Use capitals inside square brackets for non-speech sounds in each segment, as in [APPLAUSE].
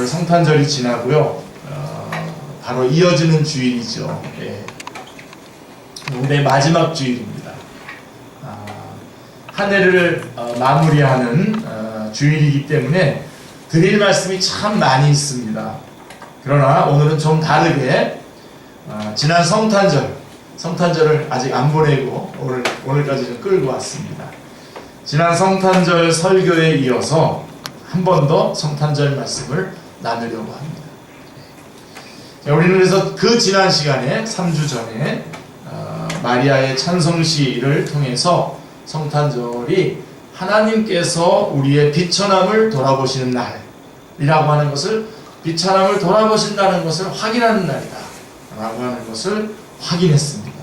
오늘 성탄절이 지나고요. 어, 바로 이어지는 주일이죠. 예. 올해 마지막 주일입니다. 아, 한 해를 어, 마무리하는 어, 주일이기 때문에 드릴 말씀이 참 많이 있습니다. 그러나 오늘은 좀 다르게 어, 지난 성탄절, 성탄절을 아직 안 보내고 오늘 오늘까지 좀 끌고 왔습니다. 지난 성탄절 설교에 이어서 한 번 더 성탄절 말씀을 나누려고 합니다. 자, 우리는 그래서 그 지난 시간에 3주 전에 어, 마리아의 찬송시를 통해서 성탄절이 하나님께서 우리의 비천함을 돌아보시는 날이라고 하는 것을 비천함을 돌아보신다는 것을 확인하는 날이다 라고 하는 것을 확인했습니다.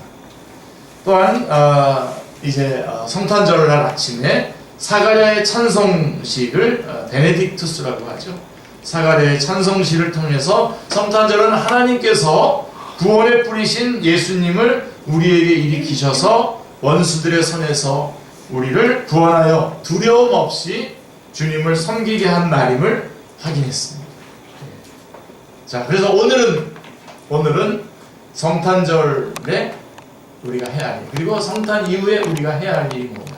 또한 어, 이제 어, 성탄절 날 아침에 사가랴의 찬송식을 어, 베네딕투스라고 하죠. 사가랴의 찬송시를 통해서 성탄절은 하나님께서 구원에 뿌리신 예수님을 우리에게 일으키셔서 원수들의 손에서 우리를 구원하여 두려움 없이 주님을 섬기게 한 날임을 확인했습니다. 자, 그래서 오늘은 오늘은 성탄절에 우리가 해야 할 일, 그리고 성탄 이후에 우리가 해야 할 일이 뭐냐.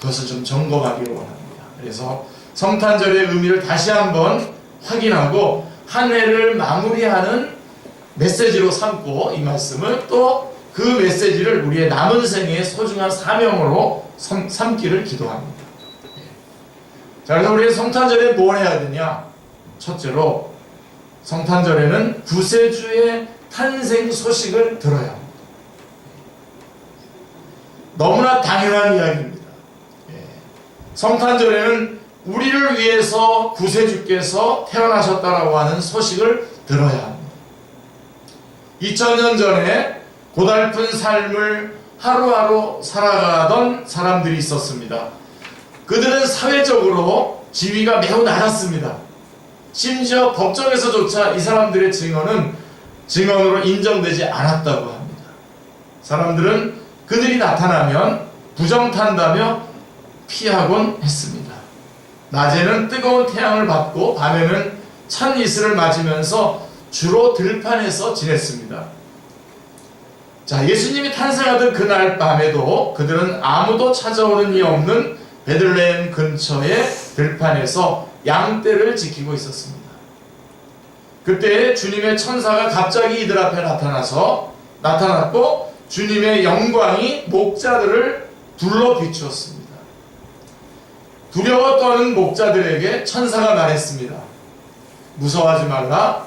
그것을 좀 점검하기를 원합니다. 그래서 성탄절의 의미를 다시 한번 확인하고 한 해를 마무리하는 메시지로 삼고 이 말씀을 또 그 메시지를 우리의 남은 생의 소중한 사명으로 삼, 삼기를 기도합니다. 예. 자, 그래서 우리 성탄절에 뭘 해야 되냐? 첫째로 성탄절에는 구세주의 탄생 소식을 들어야 합니다. 너무나 당연한 이야기입니다. 예. 성탄절에는 우리를 위해서 구세주께서 태어나셨다라고 하는 소식을 들어야 합니다. 2000년 전에 고달픈 삶을 하루하루 살아가던 사람들이 있었습니다. 그들은 사회적으로 지위가 매우 낮았습니다. 심지어 법정에서조차 이 사람들의 증언은 증언으로 인정되지 않았다고 합니다. 사람들은 그들이 나타나면 부정탄다며 피하곤 했습니다. 낮에는 뜨거운 태양을 받고 밤에는 찬 이슬을 맞으면서 주로 들판에서 지냈습니다. 자, 예수님이 탄생하던 그날 밤에도 그들은 아무도 찾아오는 이 없는 베들레헴 근처의 들판에서 양떼를 지키고 있었습니다. 그때 주님의 천사가 갑자기 이들 앞에 나타나서 나타났고 주님의 영광이 목자들을 둘러 비추었습니다. 두려워 떠는 목자들에게 천사가 말했습니다. 무서워하지 말라.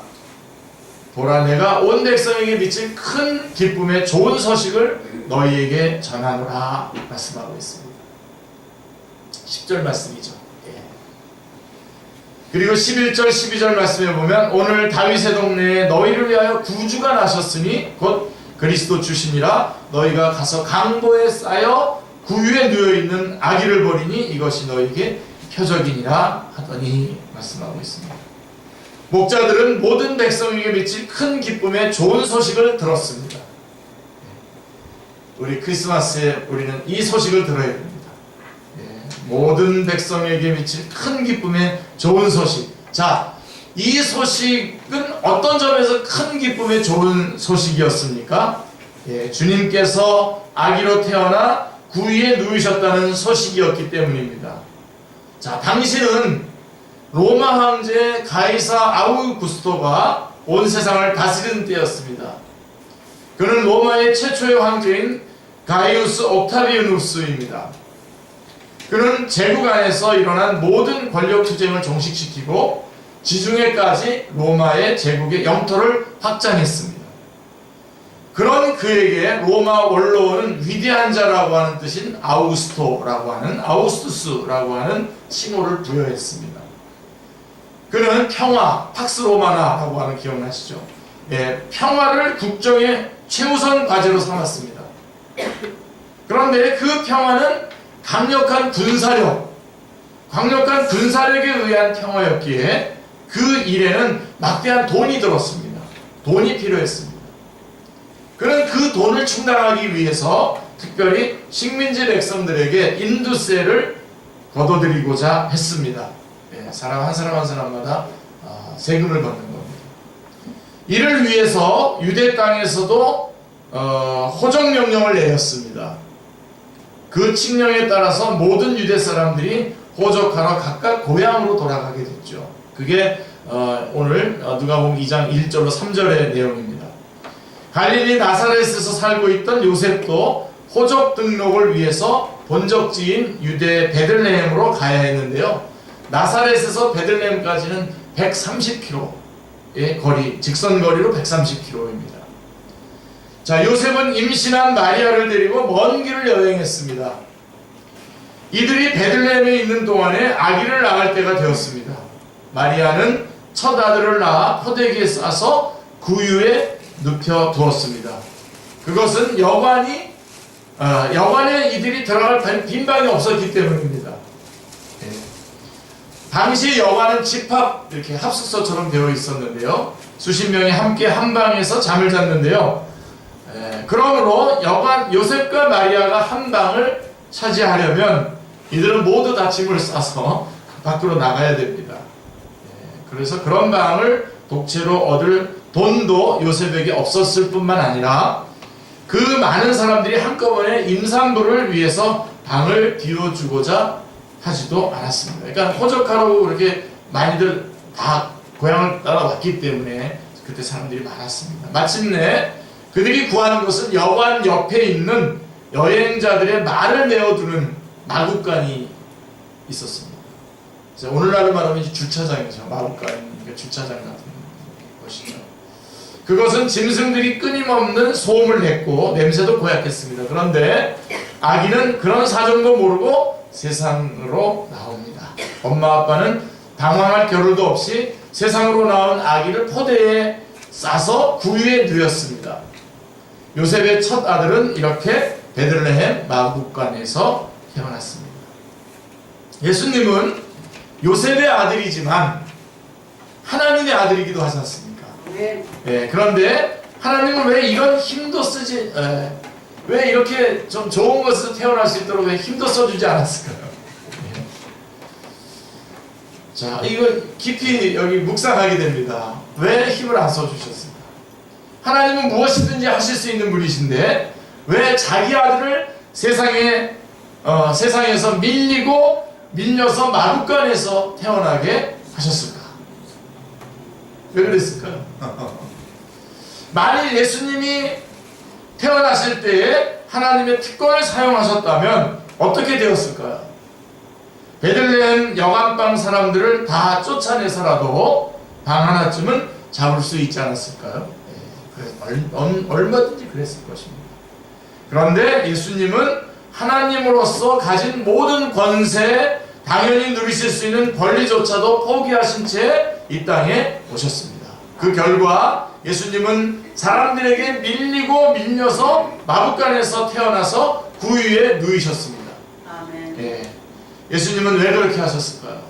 보라 내가 온 백성에게 미칠 큰 기쁨의 좋은 소식을 너희에게 전하노라 말씀하고 있습니다. 10절 말씀이죠. 예. 그리고 11절 12절 말씀에 보면 오늘 다윗의 동네에 너희를 위하여 구주가 나셨으니 곧 그리스도 주시니라 너희가 가서 강보에 쌓여 구유에 누워 있는 아기를 버리니 이것이 너희에게 표적이니라 하더니 말씀하고 있습니다. 목자들은 모든 백성에게 미칠 큰 기쁨의 좋은 소식을 들었습니다. 우리 크리스마스에 우리는 이 소식을 들어야 됩니다. 예, 모든 백성에게 미칠 큰 기쁨의 좋은 소식. 자, 이 소식은 어떤 점에서 큰 기쁨의 좋은 소식이었습니까? 예, 주님께서 아기로 태어나 구위에 누우셨다는 소식이었기 때문입니다. 자, 당시는 로마 황제 가이사 아우구스토가 온 세상을 다스리는 때였습니다. 그는 로마의 최초의 황제인 가이우스 옥타비우누스입니다. 그는 제국 안에서 일어난 모든 권력 투쟁을 종식시키고 지중해까지 로마의 제국의 영토를 확장했습니다. 그런 그에게 로마 원로원은 위대한 자라고 하는 뜻인 아우구스토라고 하는 아우스투스라고 하는 칭호를 부여했습니다. 그는 평화, 팍스 로마나라고 하는 기억나시죠? 예, 평화를 국정의 최우선 과제로 삼았습니다. 그런데 그 평화는 강력한 군사력, 강력한 군사력에 의한 평화였기에 그 일에는 막대한 돈이 들었습니다. 돈이 필요했습니다. 그는 그 돈을 충당하기 위해서 특별히 식민지 백성들에게 인두세를 걷어들이고자 했습니다. 예, 사람 한 사람 한 사람마다 아, 세금을 받는 겁니다. 이를 위해서 유대 땅에서도 어, 호적 명령을 내렸습니다. 그 칙령에 따라서 모든 유대 사람들이 호적하러 각각 고향으로 돌아가게 됐죠. 그게 어, 오늘 어, 누가복음 2장 1절로 3절의 내용입니다. 갈릴리 나사렛에서 살고 있던 요셉도 호적 등록을 위해서 본적지인 유대 베들레헴으로 가야 했는데요. 나사렛에서 베들레헴까지는 130km의 거리, 직선 거리로 130km입니다. 자, 요셉은 임신한 마리아를 데리고 먼 길을 여행했습니다. 이들이 베들레헴에 있는 동안에 아기를 낳을 때가 되었습니다. 마리아는 첫 아들을 낳아 포대기에 싸서 구유에 눕혀 두었습니다. 그것은 여관이 어, 여관에 이들이 들어갈 빈- 빈방이 없었기 때문입니다. 예. 당시 여관은 집합 이렇게 합숙소처럼 되어 있었는데요. 수십 명이 함께 한 방에서 잠을 잤는데요. 예, 그러므로 여관 요셉과 마리아가 한 방을 차지하려면 이들은 모두 다 짐을 싸서 밖으로 나가야 됩니다. 예, 그래서 그런 방을 독채로 얻을 돈도 요셉에게 없었을 뿐만 아니라 그 많은 사람들이 한꺼번에 임산부를 위해서 방을 비워주고자 하지도 않았습니다. 그러니까 호적하라고 그렇게 많이들 다 고향을 따라왔기 때문에 그때 사람들이 많았습니다. 마침내 그들이 구하는 것은 여관 옆에 있는 여행자들의 말을 메워두는 마국간이 있었습니다. 오늘날로 말하면 주차장이죠. 마국간, 그러니까 주차장 같은 것이죠. 그것은 짐승들이 끊임없는 소음을 냈고 냄새도 고약했습니다. 그런데 아기는 그런 사정도 모르고 세상으로 나옵니다. 엄마 아빠는 당황할 겨를도 없이 세상으로 나온 아기를 포대에 싸서 구유에 누였습니다. 요셉의 첫 아들은 이렇게 베들레헴 마국간에서 태어났습니다. 예수님은 요셉의 아들이지만 하나님의 아들이기도 하지 않습니까? 네. 예, 그런데 하나님은 왜 이런 힘도 쓰지, 예, 왜 이렇게 좀 좋은 것을 태어날 수 있도록 왜 힘도 써주지 않았을까요? 예. 자, 이거 깊이 여기 묵상하게 됩니다. 왜 힘을 안 써주셨을까? 하나님은 무엇이든지 하실 수 있는 분이신데 왜 자기 아들을 세상에 어, 세상에서 밀리고 밀려서 마국간에서 태어나게 하셨을까? 왜 그랬을까요? [LAUGHS] 만일 예수님이 태어나실 때에 하나님의 특권을 사용하셨다면 어떻게 되었을까요? 베들레헴 여관방 사람들을 다 쫓아내서라도 방 하나쯤은 잡을 수 있지 않았을까요? 얼, 얼마든지 그랬을 것입니다. 그런데 예수님은 하나님으로서 가진 모든 권세, 당연히 누리실 수 있는 권리조차도 포기하신 채 이 땅에 오셨습니다. 그 결과 예수님은 사람들에게 밀리고 밀려서 마북간에서 태어나서 구유에 누이셨습니다. 아멘. 예. 예수님은 왜 그렇게 하셨을까요?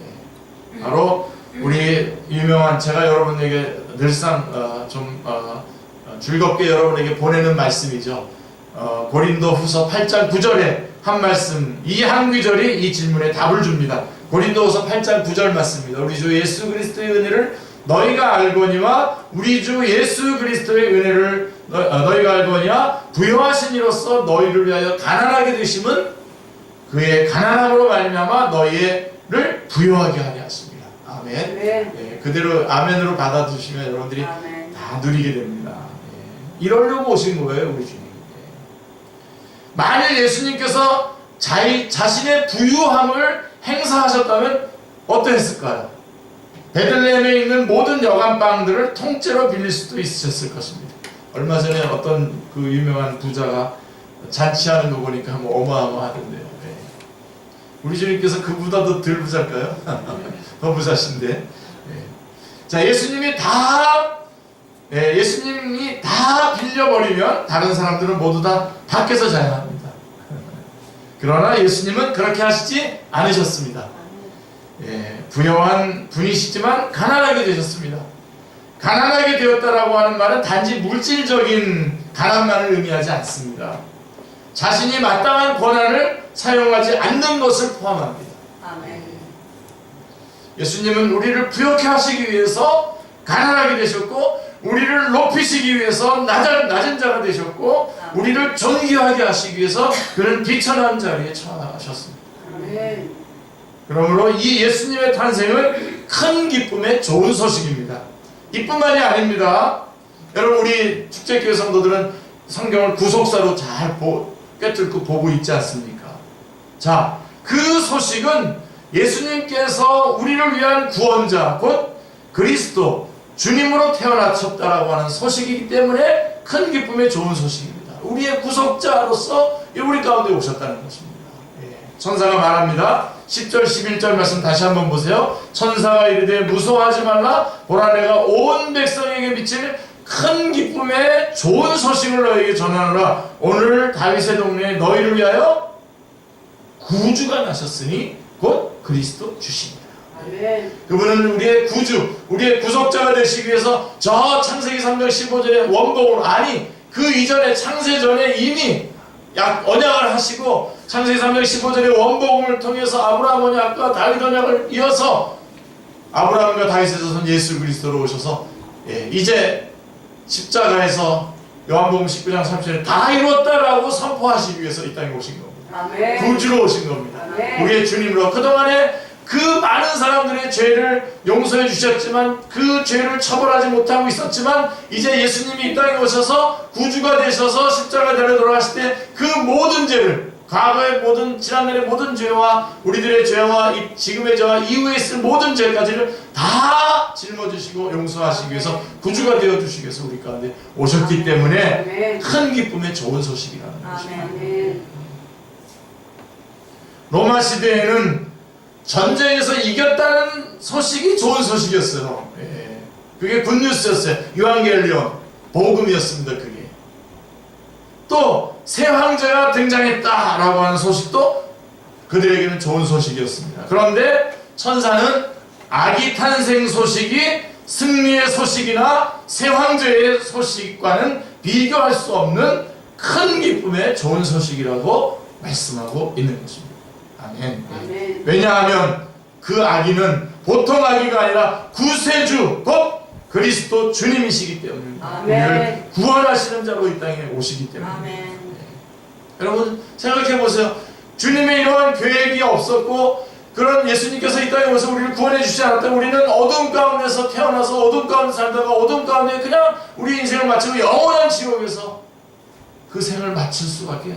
예. 바로 우리 유명한 제가 여러분에게 늘상 어, 좀 어, 어, 즐겁게 여러분에게 보내는 말씀이죠. 어, 고린도 후서 8장 9절에 한 말씀, 이한 구절이 이 질문에 답을 줍니다. 고린도 후서 8장 9절 말씀입니다. 우리 주 예수 그리스도의 은혜를 너희가 알거니와 우리 주 예수 그리스도의 은혜를 너, 어, 너희가 알거니와 부여하신 이로써 너희를 위하여 가난하게 되심은 그의 가난함으로 말미암아 너희를 부여하게 하게 하십니다. 아멘. 네. 예, 그대로 아멘으로 받아주시면 여러분들이 아멘. 다 누리게 됩니다. 예. 이러려고 오신 거예요, 우리 주님. 예. 만일 예수님께서 자이, 자신의 부유함을 행사하셨다면 어떠했을까요? 베들레헴에 있는 모든 여관방들을 통째로 빌릴 수도 있으셨을 것입니다. 얼마 전에 어떤 그 유명한 부자가 잔치하는 거 보니까 뭐 어마어마하던데요. 예. 우리 주님께서 그보다도 덜 부자일까요? [LAUGHS] 더 부자신데. 예. 자, 예수님이 다 예, 예수님이 다 빌려버리면 다른 사람들은 모두 다 밖에서 자야 합니다. 그러나 예수님은 그렇게 하시지 않으셨습니다. 예, 부여한 분이시지만 가난하게 되셨습니다. 가난하게 되었다라고 하는 말은 단지 물질적인 가난만을 의미하지 않습니다. 자신이 마땅한 권한을 사용하지 않는 것을 포함합니다. 예수님은 우리를 부욕해 하시기 위해서 가난하게 되셨고 우리를 높이시기 위해서 낮은, 낮은 자가 되셨고 우리를 존귀하게 하시기 위해서 그는 비천한 자리에 처하셨습니다. 그러므로 이 예수님의 탄생은 큰 기쁨의 좋은 소식입니다. 이뿐만이 아닙니다. 여러분 우리 축제교회 성도들은 성경을 구속사로 잘 보, 꿰뚫고 보고 있지 않습니까? 자, 그 소식은 예수님께서 우리를 위한 구원자 곧 그리스도 주님으로 태어나셨다라고 하는 소식이기 때문에 큰 기쁨의 좋은 소식입니다. 우리의 구속자로서 우리 가운데 오셨다는 것입니다. 예. 천사가 말합니다. 10절 11절 말씀 다시 한번 보세요. 천사가 이르되 무서워하지 말라 보라 내가 온 백성에게 미칠 큰 기쁨의 좋은 소식을 너에게 전하노라 오늘 다윗의 동네에 너희를 위하여 구주가 나셨으니 곧 그리스도 주십니다. 그분은 우리의 구주, 우리의 구속자가 되시기 위해서 저 창세기 3장 15절의 원복을 아니 그 이전에 창세 전에 이미 약 언약을 하시고 창세기 3장 15절의 원복음을 통해서 아브라함 언약과 다윗 언약을 이어서 아브라함과 다윗에서 선 예수 그리스도로 오셔서 예, 이제 십자가에서 요한복음 19장 30절에 다 이뤘다라고 선포하시기 위해서 이 땅에 오신 겁니다. 구주로 오신 겁니다. 우리의 주님으로 그동안에 그 많은 사람들의 죄를 용서해 주셨지만 그 죄를 처벌하지 못하고 있었지만 이제 예수님이 이 땅에 오셔서 구주가 되셔서 십자가 대로 돌아가실 때 그 모든 죄를 과거의 모든 지난날의 모든 죄와 우리들의 죄와 이 지금의 죄와 이후에 있을 모든 죄까지를 다 짊어지시고 용서하시기 위해서 구주가 되어 주시기 위해서 우리 가운데 오셨기 때문에. 큰 기쁨의 좋은 소식이라는 것입니다. 로마 시대에는 전쟁에서 이겼다는 소식이 좋은 소식이었어요. 예. 그게 굿뉴스였어요. 유한겔리온 복음이었습니다. 그게 또 새 황제가 등장했다라고 하는 소식도 그들에게는 좋은 소식이었습니다. 그런데 천사는 아기 탄생 소식이 승리의 소식이나 새 황제의 소식과는 비교할 수 없는 큰 기쁨의 좋은 소식이라고 말씀하고 있는 것입니다. 아멘. 아멘. 왜냐하면 그 아기는 보통 아기가 아니라 구세주 곧 그리스도 주님이시기. 우리를 구원하시는 자로 이 땅에 오시기 때문에 아멘. 여러분 생각해 보세요. 주님의 이러한 계획이 없었고 그런 예수님께서 이 땅에 오셔서 우리를 구원해 주시지 않았다면 우리는 어둠 가운데서 태어나서 어둠 가운데 살다가 어둠 가운데 그냥 우리 인생을 마치고 영원한 지옥에서 그 생을 마칠 수밖에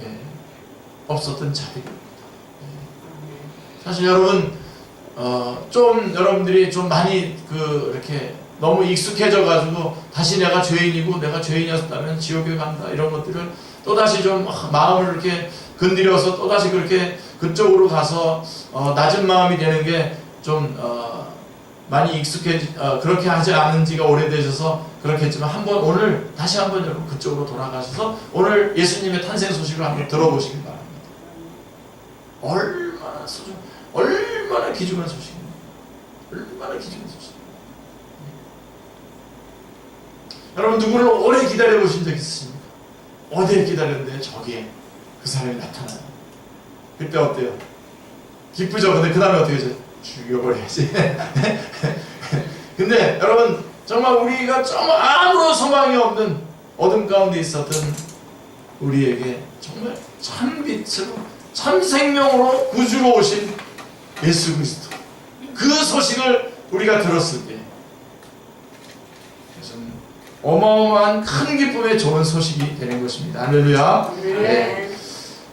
예, 없었던 자들입니다. 사실 여러분 어, 좀 여러분들이 좀 많이 그 이렇게 너무 익숙해져 가지고 다시 내가 죄인이고 내가 죄인이었다면 지옥에 간다 이런 것들을 또 다시 좀 마음을 이렇게 건드려서 또 다시 그렇게 그쪽으로 가서 어, 낮은 마음이 되는 게좀 어, 많이 익숙해 어, 그렇게 하지 않은 지가 오래되셔서 그렇겠지만 한번 오늘 다시 한번 여러분 그쪽으로 돌아가셔서 오늘 예수님의 탄생 소식을 한번 들어보시기 바랍니다. 얼마나 소중, 얼마나 귀중한 소식입니다. 얼마나 귀중한 소식. 여러분 누구를 오래 기다려 보신 적 있으십니까? 어디에 기다렸는데 저기에 그 사람이 나타나요. 그때 어때요? 기쁘죠? 근데 그 다음에 어떻게 하죠? 죽여버려야지. [LAUGHS] 근데 여러분 정말 우리가 정말 아무런 소망이 없는 어둠 가운데 있었던 우리에게 정말 참 빛으로 참 생명으로 구주로 오신 예수 그리스도 그 소식을 우리가 들었을 때 그것은 어마어마한 큰 기쁨의 좋은 소식이 되는 것입니다. 할렐루야. 아멘.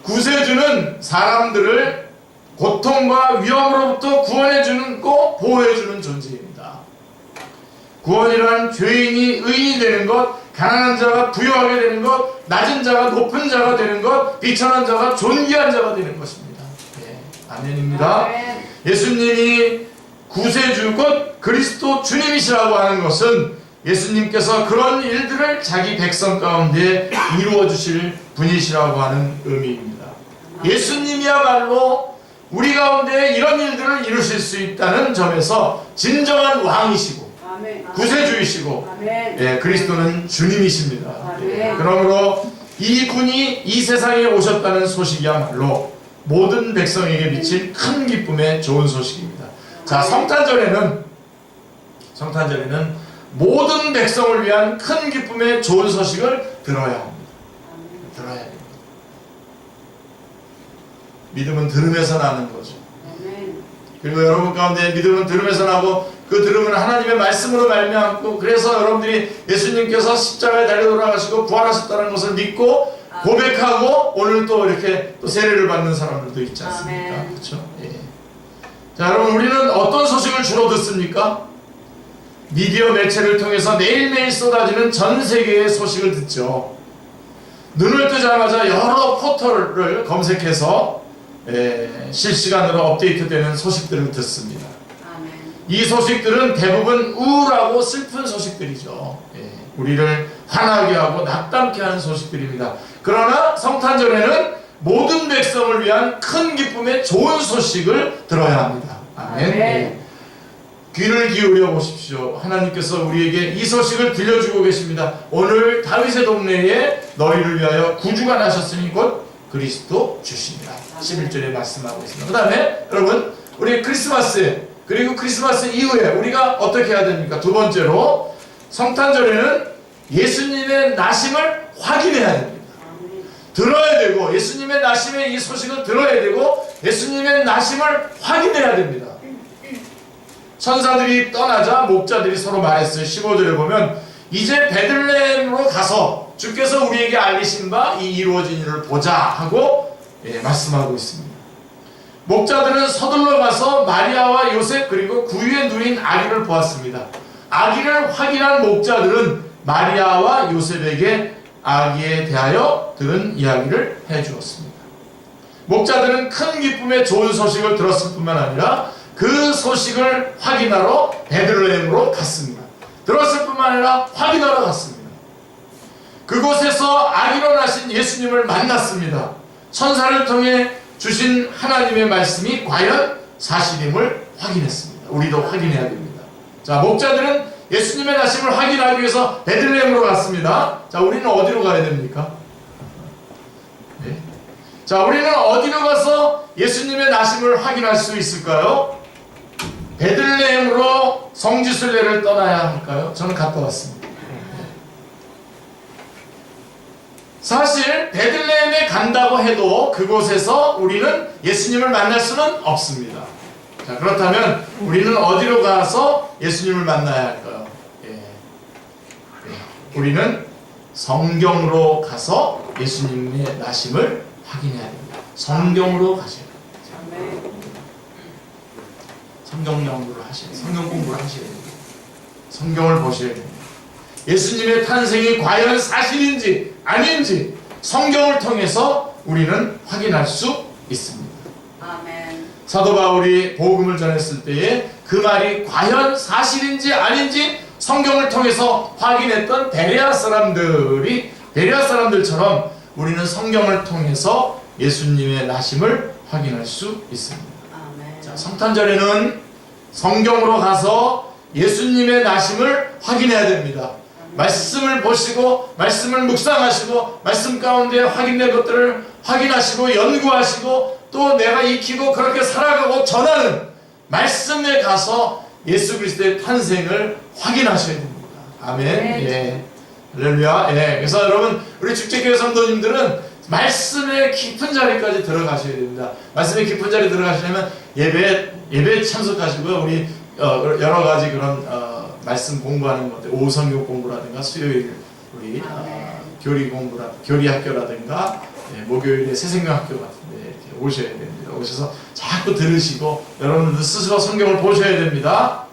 구세주는 사람들을 고통과 위험으로부터 구원해주는 거 보호해주는 존재입니다. 구원이란 죄인이 의인이 되는 것, 가난한 자가 부유하게 되는 것, 낮은 자가 높은 자가 되는 것, 비천한 자가 존귀한 자가 되는 것입니다. 예, 아멘입니다. 아멘. 예수님이 구세주 곧 그리스도 주님이시라고 하는 것은 예수님께서 그런 일들을 자기 백성 가운데 이루어 주실 분이시라고 하는 의미입니다. 예수님이야말로 우리 가운데 이런 일들을 이루실 수 있다는 점에서 진정한 왕이시고. 구세주이시고. 예, 그리스도는 주님이십니다. 예, 그러므로 이 분이 이 세상에 오셨다는 소식이야말로 모든 백성에게 미친 큰 기쁨의 좋은 소식입니다. 자, 성탄절에는 성탄절에는 모든 백성을 위한 큰 기쁨의 좋은 소식을 들어야 합니다. 들어야 됩니다. 믿음은 들음에서 나는 거죠. 그리고 여러분 가운데 믿음은 들음에서 나고 그 들음은 하나님의 말씀으로 말미암고 그래서 여러분들이 예수님께서 십자가에 달려 돌아가시고 부활하셨다는 것을 믿고 고백하고 오늘 또 이렇게 또 세례를 받는 사람들도 있지 않습니까? 아멘. 그렇죠? 예. 자, 여러분 우리는 어떤 소식을 주로 듣습니까? 미디어 매체를 통해서 매일매일 쏟아지는 전 세계의 소식을 듣죠. 눈을 뜨자마자 여러 포털을 검색해서 예, 실시간으로 업데이트되는 소식들을 듣습니다. 이 소식들은 대부분 우울하고 슬픈 소식들이죠. 예, 우리를 화나게 하고 낙담케 하는 소식들입니다. 그러나 성탄절에는 모든 백성을 위한 큰 기쁨의 좋은 소식을 들어야 합니다. 아멘. 예. 귀를 기울여 보십시오. 하나님께서 우리에게 이 소식을 들려주고 계십니다. 오늘 다윗의 동네에 너희를 위하여 구주가 나셨으니 곧 그리스도 주십니다. 11절에 말씀하고 있습니다. 그 다음에 여러분 우리 크리스마스에 그리고 크리스마스 이후에 우리가 어떻게 해야 됩니까? 두 번째로 성탄절에는 예수님의 나심을 확인해야 됩니다. 들어야 되고 예수님의 나심의 이 소식을 들어야 되고 예수님의 나심을 확인해야 됩니다. 천사들이 떠나자 목자들이 서로 말했어요. 15절에 보면 이제 베들레헴으로 가서 주께서 우리에게 알리신 바 이 이루어진 일을 보자 하고 예, 말씀하고 있습니다. 목자들은 서둘러 가서 마리아와 요셉 그리고 구유에 누린 아기를 보았습니다. 아기를 확인한 목자들은 마리아와 요셉에게 아기에 대하여 들은 이야기를 해 주었습니다. 목자들은 큰 기쁨의 좋은 소식을 들었을 뿐만 아니라 그 소식을 확인하러 베들레헴으로 갔습니다. 들었을 뿐만 아니라 확인하러 갔습니다. 그곳에서 아기로 나신 예수님을 만났습니다. 천사를 통해 주신 하나님의 말씀이 과연 사실임을 확인했습니다. 우리도 확인해야 됩니다. 자, 목자들은 예수님의 나심을 확인하기 위해서 베들레헴으로 갔습니다. 자, 우리는 어디로 가야 됩니까? 네. 자, 우리는 어디로 가서 예수님의 나심을 확인할 수 있을까요? 베들레헴으로 성지순례를 떠나야 할까요? 저는 갔다 왔습니다. 사실 베들레헴에 간다고 해도 그곳에서 우리는 예수님을 만날 수는 없습니다. 자, 그렇다면 우리는 어디로 가서 예수님을 만나야 할까요? 예. 예. 우리는 성경으로 가서 예수님의 나심을 확인해야 됩니다. 성경으로 가셔야. 아멘. 성경 연구를 하셔야 돼요. 성경 공부를 하셔야 됩니다. 성경을 보셔야 됩니다. 예수님의 탄생이 과연 사실인지 아닌지 성경을 통해서 우리는 확인할 수 있습니다. 아멘. 사도 바울이 복음을 전했을 때에 그 말이 과연 사실인지 아닌지 성경을 통해서 확인했던 베레아 사람들이 베레아 사람들처럼 우리는 성경을 통해서 예수님의 나심을 확인할 수 있습니다. 아멘. 자, 성탄절에는 성경으로 가서 예수님의 나심을 확인해야 됩니다. 말씀을 보시고 말씀을 묵상하시고 말씀 가운데 확인된 것들을 확인하시고 연구하시고 또 내가 익히고 그렇게 살아가고 전하는 말씀에 가서 예수 그리스도의 탄생을 확인하셔야 됩니다. 아멘. 네. 예. 할렐루야. 예. 그래서 여러분 우리 축제교회 성도님들은 말씀의 깊은 자리까지 들어가셔야 됩니다. 말씀의 깊은 자리 들어가시려면 예배 예배 참석하시고요. 우리 어, 여러 가지 그런 어, 말씀 공부하는 것들, 오후 성경 공부라든가 수요일 우리 어, 아멘. 교리 공부라 교리 학교라든가 예, 목요일에 새생명 학교 같은데 이렇게 오셔야 됩니다. 오셔서 자꾸 들으시고 여러분들 스스로 성경을 보셔야 됩니다.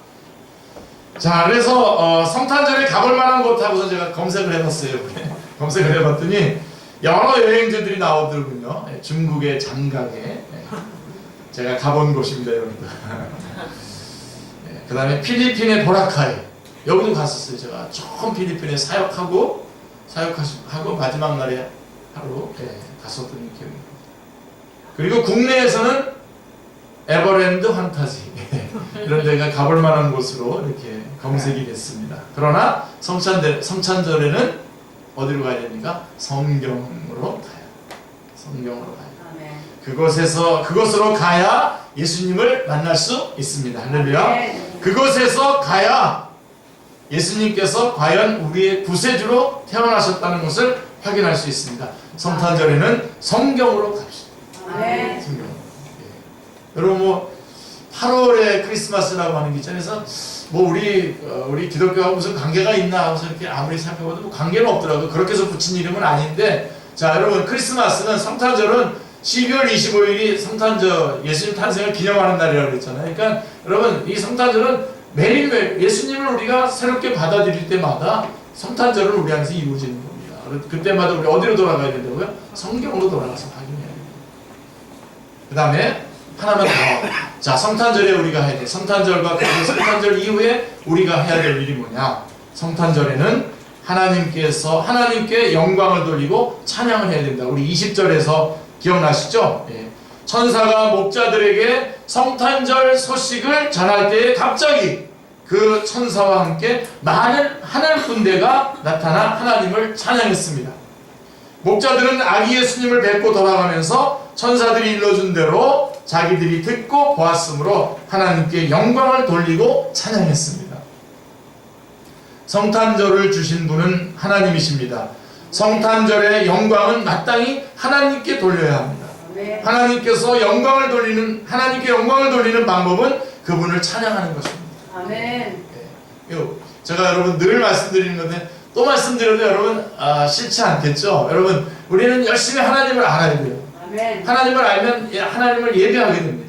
자, 그래서 어, 성탄절에 가볼 만한 곳 하고서 제가 검색을 해봤어요. [LAUGHS] 검색을 해봤더니 여러 여행지들이 나오더군요. 예, 중국의 장강에 예, 제가 가본 곳입니다, 여러분들. [LAUGHS] 그 다음에 필리핀의 보라카이 여기도 갔었어요. 제가 처음 필리핀에 사역하고 사역하고 마지막 날에 하루 예, 갔었던 기억이 납니다. 그리고 국내에서는 에버랜드 환타지 [LAUGHS] 이런 데가 가볼 만한 곳으로 이렇게 검색이 됐습니다. 그러나 성찬절, 성찬절에는 어디로 가야 됩니까? 성경으로 가야. 성경으로 가야 돼요. 아멘. 그곳에서 그곳으로 가야 예수님을 만날 수 있습니다. 할렐루야. 그곳에서 가야 예수님께서 과연 우리의 구세주로 태어나셨다는 것을 확인할 수 있습니다. 성탄절에는 성경으로 갑시다. 아멘. 성경. 예. 여러분 뭐 8월에 크리스마스라고 하는 게 있잖아요. 그래서 뭐 우리 어, 우리 기독교하고 무슨 관계가 있나 하면서 이렇게 아무리 생각해봐도 뭐 관계는 없더라고요. 그렇게 해서 붙인 이름은 아닌데 자 여러분 크리스마스는 성탄절은 12월 25일이 성탄절 예수님 탄생을 기념하는 날이라고 그랬잖아요. 그러니까 여러분 이 성탄절은 매일매일 예수님을 우리가 새롭게 받아들일 때마다 성탄절을 우리 안에서 이루어지는 겁니다. 그- 그때마다 우리 어디로 돌아가야 된다고요? 성경으로 돌아가서 확인해야 돼요. 그 다음에 하나만 더. 자, 성탄절에 우리가 해야 돼. 성탄절과 그 성탄절 이후에 우리가 해야 될 일이 뭐냐? 성탄절에는 하나님께서 하나님께 영광을 돌리고 찬양을 해야 된다. 우리 20절에서 기억나시죠? 예. 천사가 목자들에게 성탄절 소식을 전할 때에 갑자기 그 천사와 함께 많은 하늘 군대가 나타나 하나님을 찬양했습니다. 목자들은 아기 예수님을 뵙고 돌아가면서 천사들이 일러준 대로 자기들이 듣고 보았으므로 하나님께 영광을 돌리고 찬양했습니다. 성탄절을 주신 분은 하나님이십니다. 성탄절의 영광은 마땅히 하나님께 돌려야 합니다. 아멘. 하나님께서 영광을 돌리는 하나님께 영광을 돌리는 방법은 그분을 찬양하는 것입니다. 아멘. 이거 제가 여러분 늘 말씀드리는 건데 또 말씀드려도 여러분 아, 싫지 않겠죠? 여러분 우리는 열심히 하나님을 알아야 돼요. 아멘. 하나님을 알면 예, 하나님을 예배하게 됩니다.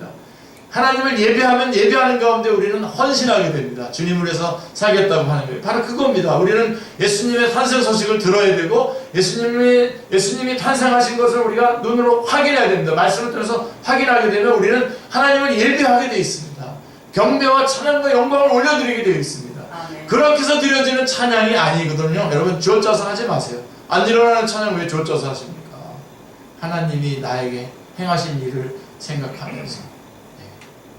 하나님을 예배하면 예배하는 가운데 우리는 헌신하게 됩니다. 주님을 위해서 살겠다고 하는 거예요. 바로 그겁니다. 우리는 예수님의 탄생 소식을 들어야 되고 예수님이 예수님이 탄생하신 것을 우리가 눈으로 확인해야 됩니다. 말씀을 들어서 확인하게 되면 우리는 하나님을 예배하게 되어 있습니다. 경배와 찬양과 영광을 올려드리게 되어 있습니다. 아멘. 그렇게 해서 드려지는 찬양이 아니거든요. 여러분 주어짜서 하지 마세요. 안 일어나는 찬양 왜 주어짜서 하십니까? 하나님이 나에게 행하신 일을 생각하면서 네.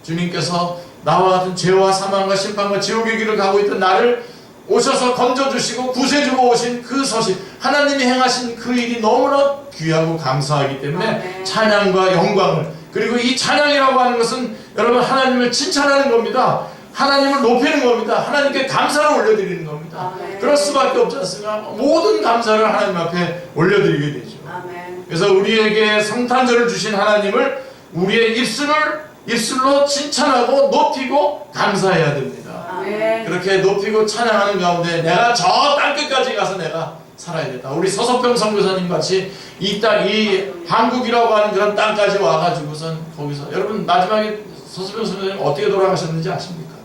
주님께서 나와 같은 죄와 사망과 심판과 지옥의 길을 가고 있던 나를 오셔서 건져주시고 구세주로 오신 그 소식 하나님이 행하신 그 일이 너무나 귀하고 감사하기 때문에. 찬양과 영광을 그리고 이 찬양이라고 하는 것은 여러분 하나님을 칭찬하는 겁니다. 하나님을 높이는 겁니다. 하나님께 감사를 올려드리는 겁니다. 아멘. 그럴 수밖에 없지 않습니까? 모든 감사를 하나님 앞에 올려드리게 되죠. 아멘. 그래서 우리에게 성탄절을 주신 하나님을 우리의 입술을 입술로 칭찬하고 높이고 감사해야 됩니다. 아멘. 그렇게 높이고 찬양하는 가운데 내가 저 땅끝까지 가서 내가 살아야겠다. 우리 서석병 선교사님 같이 이 땅, 이 한국이라고 하는 그런 땅까지 와가지고선 거기서 여러분 마지막에 서석병 선교사님 어떻게 돌아가셨는지 아십니까?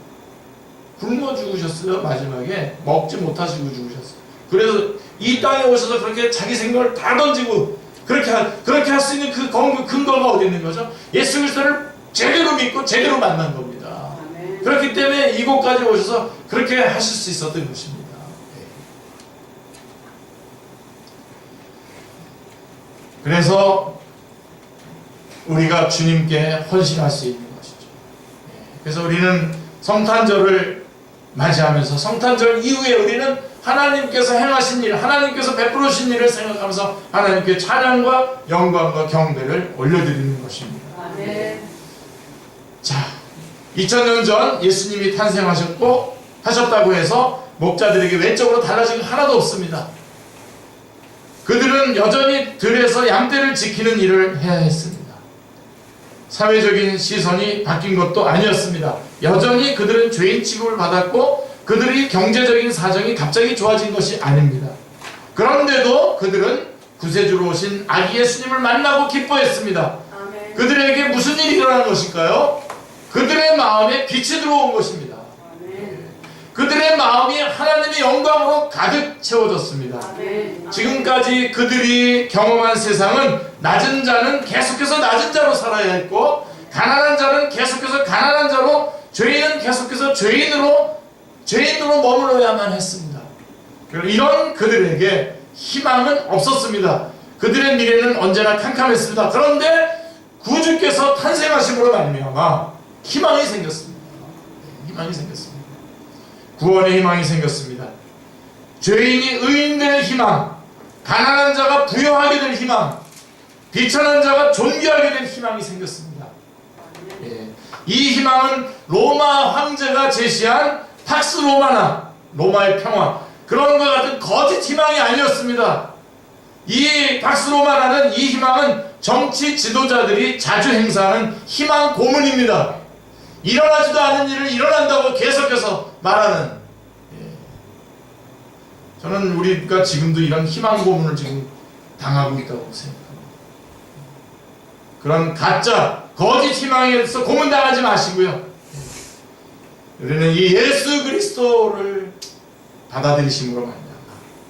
굶어 죽으셨어요. 마지막에 먹지 못하시고 죽으셨어요. 그래서 이 땅에 오셔서 그렇게 자기 생각을 다 던지고 그렇게 하- 그렇게 할 수 있는 그 근- 근거가 어디 있는 거죠? 예수 그리스도를 믿고 제대로 만난 겁니다. 그렇기 때문에 이곳까지 오셔서 그렇게 하실 수 있었던 것입니다. 네. 그래서 우리가 주님께 헌신할 수 있는 것이죠. 네. 그래서 우리는 성탄절을 맞이하면서 성탄절 이후에 우리는 하나님께서 행하신 일, 하나님께서 베풀어 주신 일을 생각하면서 하나님께 찬양과 영광과 경배를 올려드리는 것입니다. 아멘. 자, 2000년 전 예수님이 탄생하셨고 하셨다고 해서 목자들에게 외적으로 달라진 거 하나도 없습니다. 그들은 여전히 들에서 양떼를 지키는 일을 해야 했습니다. 사회적인 시선이 바뀐 것도 아니었습니다. 여전히 그들은 죄인 취급을 받았고 그들이 경제적인 사정이 갑자기 좋아진 것이 아닙니다. 그런데도 그들은 구세주로 오신 아기 예수님을 만나고 기뻐했습니다. 아멘. 그들에게 무슨 일이 일어난 것일까요? 그들의 마음에 빛이 들어온 것입니다. 그들의 마음이 하나님의 영광으로 가득 채워졌습니다. 지금까지 그들이 경험한 세상은 낮은 자는 계속해서 낮은 자로 살아야 했고 가난한 자는 계속해서 가난한 자로 죄인은 계속해서 죄인으로 죄인으로 머물러야만 했습니다. 이런 그들에게 희망은 없었습니다. 그들의 미래는 언제나 캄캄했습니다. 그런데 구주께서 탄생하심으로 말미암아 희망이 생겼습니다. 희망이 생겼습니다. 구원의 희망이 생겼습니다. 죄인이 의인될 희망, 가난한 자가 부여하게 될 희망, 비천한 자가 존귀하게 된 희망이 생겼습니다. 예. 이 희망은 로마 황제가 제시한 팍스 로마나 로마의 평화 그런 것 같은 거짓 희망이 아니었습니다. 이 팍스 로마나는 이 희망은 정치 지도자들이 자주 행사하는 희망 고문입니다. 일어나지도 않은 일을 일어난다고 계속해서 말하는 예. 저는 우리가 지금도 이런 희망 고문을 지금 당하고 있다고 생각합니다. 그런 가짜 거짓 희망에서 고문당하지 마시고요. 우리는 이 예수 그리스도를 받아들이심으로 말미암아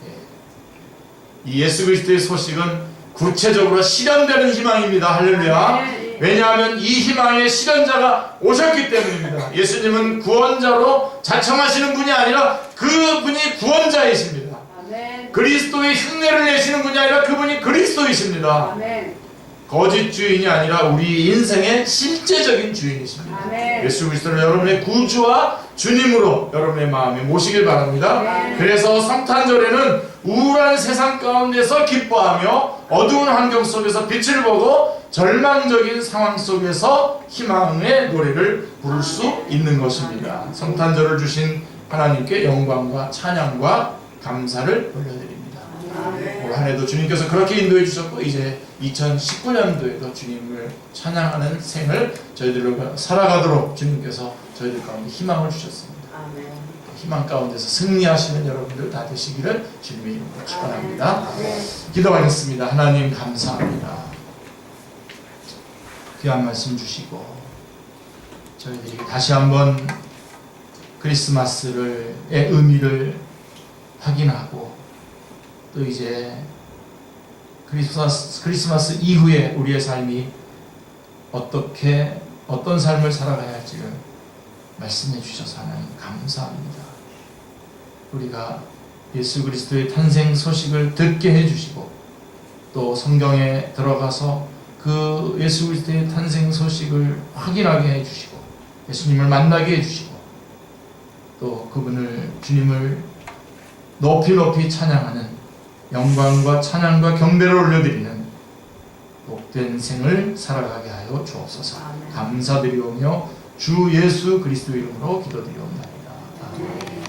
예. 이 예수 그리스도의 소식은 구체적으로 실현되는 희망입니다. 할렐루야. 왜냐하면 이 희망의 실현자가 오셨기 때문입니다. 예수님은 구원자로 자청하시는 분이 아니라 그분이 구원자이십니다. 아멘. 그리스도의 흉내를 내시는 분이 아니라 그분이 그리스도이십니다. 아멘. 거짓 주인이 아니라 우리 인생의 실제적인 주인이십니다. 아멘. 예수 그리스도를 여러분의 구주와 주님으로 여러분의 마음에 모시길 바랍니다. 아멘. 그래서 성탄절에는 우울한 세상 가운데서 기뻐하며 어두운 환경 속에서 빛을 보고 절망적인 상황 속에서 희망의 노래를 부를 수 있는 것입니다. 성탄절을 주신 하나님께 영광과 찬양과 감사를 올려드립니다. 아멘. 올 한 해도 주님께서 그렇게 인도해 주셨고 이제 2019년도에도 주님을 찬양하는 생을 저희들로 살아가도록 주님께서 저희들 가운데 희망을 주셨습니다. 희망 가운데서 승리하시는 여러분들 다 되시기를 주님의 이름으로 축원합니다. 아멘. 기도하겠습니다. 하나님 감사합니다. 귀한 말씀 주시고 저희들이 다시 한번 크리스마스를 의 의미를 확인하고 또 이제 크리스마스, 크리스마스 이후에 우리의 삶이 어떻게 어떤 삶을 살아가야 할지를 말씀해 주셔서 하나님 감사합니다. 우리가 예수 그리스도의 탄생 소식을 듣게 해주시고 또 성경에 들어가서 그 예수 그리스도의 탄생 소식을 확인하게 해주시고 예수님을 만나게 해주시고 또 그분을 주님을 높이 높이 찬양하는 영광과 찬양과 경배를 올려드리는 복된 생을 살아가게 하여 주옵소서. 감사드리오며 주 예수 그리스도 이름으로 기도드리옵나이다. 아멘.